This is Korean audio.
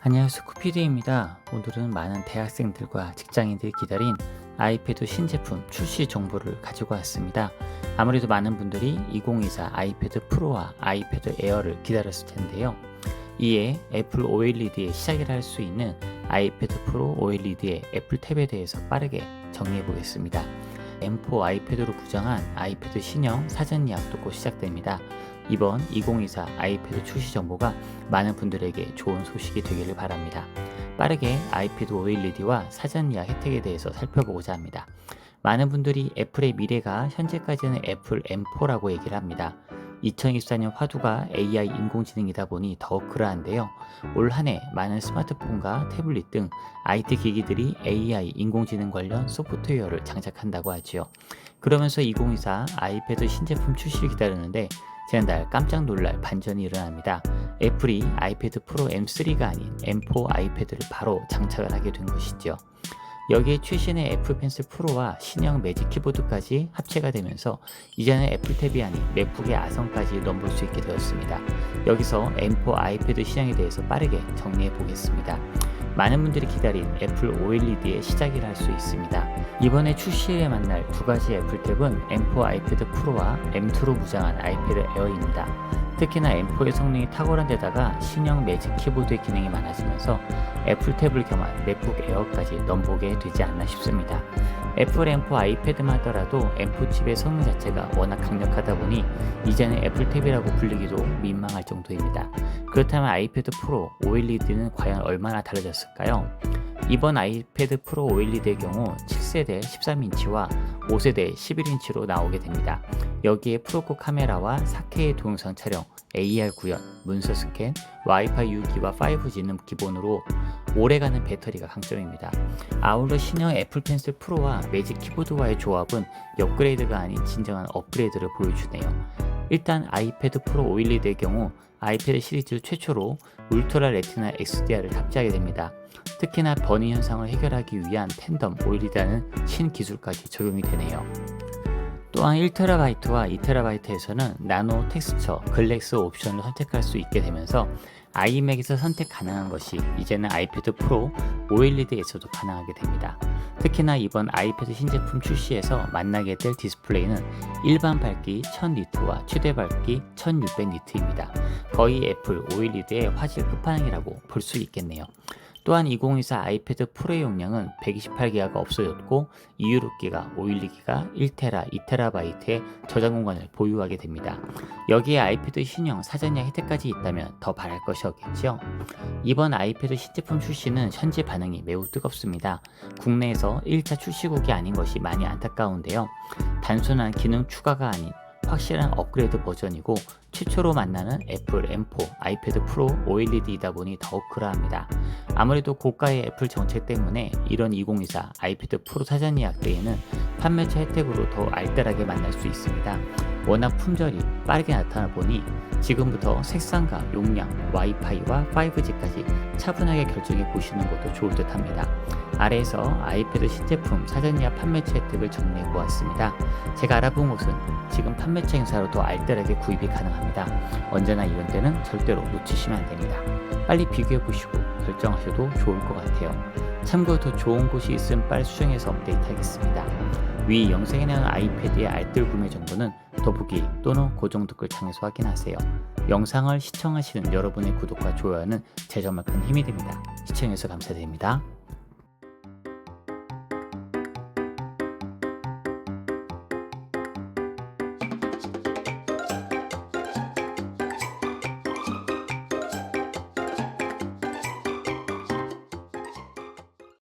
안녕하세요 쿠피디입니다. 오늘은 많은 대학생들과 직장인들이 기다린 아이패드 신제품 출시 정보를 가지고 왔습니다. 아무래도 많은 분들이 2024 아이패드 프로와 아이패드 에어를 기다렸을 텐데요. 이에 애플 OLED의 시작을 할수 있는 아이패드 프로 OLED의 애플 탭에 대해서 빠르게 정리해 보겠습니다. M4 아이패드로 부정한 아이패드 신형 사전 예약도 곧 시작됩니다. 이번 2024 아이패드 출시 정보가 많은 분들에게 좋은 소식이 되기를 바랍니다. 빠르게 아이패드 OLED와 사전 예약 혜택에 대해서 살펴보고자 합니다. 많은 분들이 애플의 미래가 현재까지는 애플 M4라고 얘기를 합니다. 2024년 화두가 AI 인공지능이다 보니 더욱 그러한데요. 올 한 해 많은 스마트폰과 태블릿 등 IT 기기들이 AI 인공지능 관련 소프트웨어를 장착한다고 하지요. 그러면서 2024 아이패드 신제품 출시를 기다리는데 지난달 깜짝 놀랄 반전이 일어납니다. 애플이 아이패드 프로 M3가 아닌 M4 아이패드를 바로 장착을 하게 된 것이죠. 여기에 최신의 애플 펜슬 프로와 신형 매직 키보드까지 합체가 되면서 이제는 애플 탭이 아닌 맥북의 아성까지 넘볼 수 있게 되었습니다. 여기서 M4 아이패드 시장에 대해서 빠르게 정리해 보겠습니다. 많은 분들이 기다린 애플 OLED의 시작이라 할 수 있습니다. 이번에 출시에 만날 두 가지 애플 탭은 M4 아이패드 프로와 M2로 무장한 아이패드 에어입니다. 특히나 M4의 성능이 탁월한 데다가 신형 매직 키보드의 기능이 많아지면서 애플 탭을 겸한 맥북 에어까지 넘보게 되지 않나 싶습니다. 애플 M4 아이패드만 하더라도 M4 칩의 성능 자체가 워낙 강력하다 보니 이제는 애플 탭이라고 불리기도 민망할 정도입니다. 그렇다면 아이패드 프로 OLED는 과연 얼마나 달라졌을까요? 이번 아이패드 프로 OLED의 경우 7세대 13인치와 5세대 11인치로 나오게 됩니다. 여기에 프로코 카메라와 4K 동영상 촬영, AR 구현, 문서 스캔, 와이파이 6기와 5G는 기본으로 오래가는 배터리가 강점입니다. 아울러 신형 애플 펜슬 프로와 매직 키보드와의 조합은 업그레이드가 아닌 진정한 업그레이드를 보여주네요. 일단 아이패드 프로 OLED의 경우 아이패드 시리즈 최초로 울트라 레티나 XDR을 탑재하게 됩니다. 특히나 버닝 현상을 해결하기 위한 팬덤 OLED라는 신기술까지 적용이 되네요. 또한 1TB와 2TB에서는 나노 텍스처, 글렉스 옵션을 선택할 수 있게 되면서 아이맥에서 선택 가능한 것이 이제는 아이패드 프로 OLED에서도 가능하게 됩니다. 특히나 이번 아이패드 신제품 출시에서 만나게 될 디스플레이는 일반 밝기 1000니트와 최대 밝기 1600니트입니다. 거의 애플 OLED의 화질 끝판왕이라고 볼 수 있겠네요. 또한 2024 아이패드 프로의 용량은 128기가가 없어졌고 256기가, 512기가, 1테라, 2테라바이트의 저장 공간을 보유하게 됩니다. 여기에 아이패드 신형 사전예약 혜택까지 있다면 더 바랄 것이 없겠죠. 이번 아이패드 신제품 출시는 현재 반응이 매우 뜨겁습니다. 국내에서 1차 출시국이 아닌 것이 많이 안타까운데요. 단순한 기능 추가가 아닌 확실한 업그레이드 버전이고 최초로 만나는 애플 M4 아이패드 프로 OLED이다 보니 더욱 그러합니다. 아무래도 고가의 애플 정책 때문에 이런 2024 아이패드 프로 사전 예약 때에는 판매처 혜택으로 더 알뜰하게 만날 수 있습니다. 워낙 품절이 빠르게 나타나 보니 지금부터 색상과 용량, 와이파이와 5G까지 차분하게 결정해 보시는 것도 좋을 듯 합니다. 아래에서 아이패드 신제품 사전 예약 판매처 혜택을 정리해 보았습니다. 제가 알아본 곳은 지금 판매처 행사로 더 알뜰하게 구입이 가능합니다. 언제나 이런 때는 절대로 놓치시면 안 됩니다. 빨리 비교해 보시고 결정하셔도 좋을 것 같아요. 참고로 더 좋은 곳이 있으면 빨리 수정해서 업데이트 하겠습니다. 위 영상에 나온 아이패드의 알뜰 구매 정보는 더보기 또는 고정 댓글 창에서 확인하세요. 영상을 시청하시는 여러분의 구독과 좋아요는 제 정말 큰 힘이 됩니다. 시청해주셔서 감사드립니다.